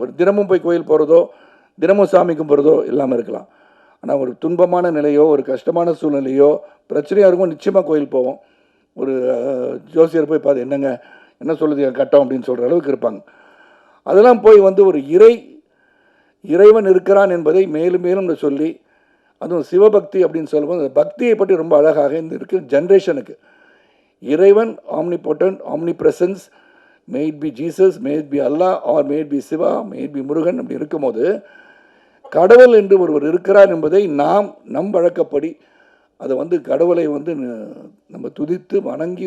ஒரு தினமும் போய் கோயில் போகிறதோ தினமும் சாமி கும்பிட்றதோ இல்லாமல் இருக்கலாம். ஆனால் ஒரு துன்பமான நிலையோ ஒரு கஷ்டமான சூழ்நிலையோ பிரச்சனையாக இருக்கும் நிச்சயமாக கோயில் போவோம். ஒரு ஜோசியர் போய் பார்த்து என்னங்க என்ன சொல்லுது கட்டம் அப்படின்னு சொல்கிற அளவுக்கு இருப்பாங்க. அதெல்லாம் போய் வந்து ஒரு இறை இறைவன் இருக்கிறான் என்பதை மேலும் மேலும் சொல்லி அதுவும் சிவபக்தி அப்படின்னு சொல்லும்போது அந்த பக்தியை பற்றி ரொம்ப அழகாக இந்த இருக்கிற ஜென்ரேஷனுக்கு இறைவன் omnipotent omnipresence may be Jesus may be Allah or may be Shiva may be Murugan அப்படி இருக்கும்போது கடவுள் என்று ஒருவர் இருக்கிறார் என்பதை நாம் நம் வழக்கப்படி அதை வந்து கடவுளை வந்து ந- நம்ம துதித்து வணங்கி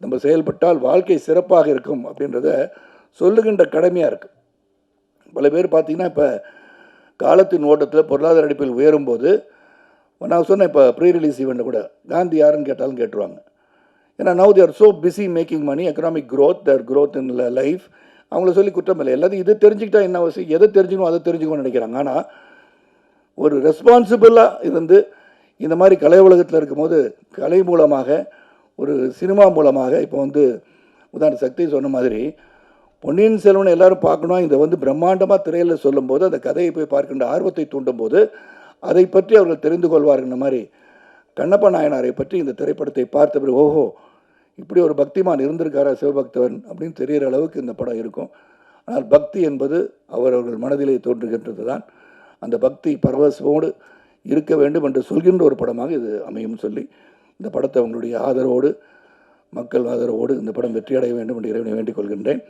நம்ம செயல்பட்டால் வாழ்க்கை சிறப்பாக இருக்கும் அப்படின்றத சொல்லுகின்ற கடமையாக இருக்குது பல பேர் பார்த்தீங்கன்னா இப்போ காலத்தின் ஓட்டத்தில் பொருளாதார அடிப்பில் உயரும்போது நான் சொன்னேன் இப்போ ப்ரீ ரிலீஸ் ஈவெண்ட்டில் கூட காந்தி யாருன்னு கேட்டாலும் கேட்டுருவாங்க. ஏன்னா now they're so busy making money economic growth their growth in life அவங்கள சொல்லி குற்றம் இல்லை. எல்லாத்தையும் இது தெரிஞ்சுக்கிட்டா என்ன அவசியம்? எதை தெரிஞ்சுக்கணும் அதை தெரிஞ்சுக்கணும்னு நினைக்கிறாங்க. ஆனால் ஒரு ரெஸ்பான்சிபிளாக இருந்து இந்த மாதிரி கலை உலகத்தில் இருக்கும்போது கலை மூலமாக ஒரு சினிமா மூலமாக இப்போ வந்து உதாரண சக்தி சொன்ன மாதிரி பொன்னியின் செல்வனை எல்லாரும் பார்க்கணும் இதை வந்து பிரம்மாண்டமாக திரையில் சொல்லும்போது அந்த கதையை போய் பார்க்கின்ற ஆர்வத்தை தூண்டும்போது அதை பற்றி அவர்கள் தெரிந்து கொள்வார்கள். மாதிரி கண்ணப்ப நாயனாரை பற்றி இந்த திரைப்படத்தை பார்த்த பிறகு ஓஹோ இப்படி ஒரு பக்திமான் இருந்திருக்காரா சிவபக்தவன் அப்படின்னு தெரிகிற அளவுக்கு இந்த படம் இருக்கும். ஆனால் பக்தி என்பது அவரவர்கள் மனதிலே தோன்றுகின்றது தான் அந்த பக்தி பரவசமோடு இருக்க வேண்டும் என்று சொல்கின்ற ஒரு படமாக இது அமையும் சொல்லி இந்த படத்தை அவங்களுடைய ஆதரவோடு மக்கள் ஆதரவோடு இந்த படம் வெற்றியடைய வேண்டும் என்று இறைவனை வேண்டிக் கொள்கின்றேன்.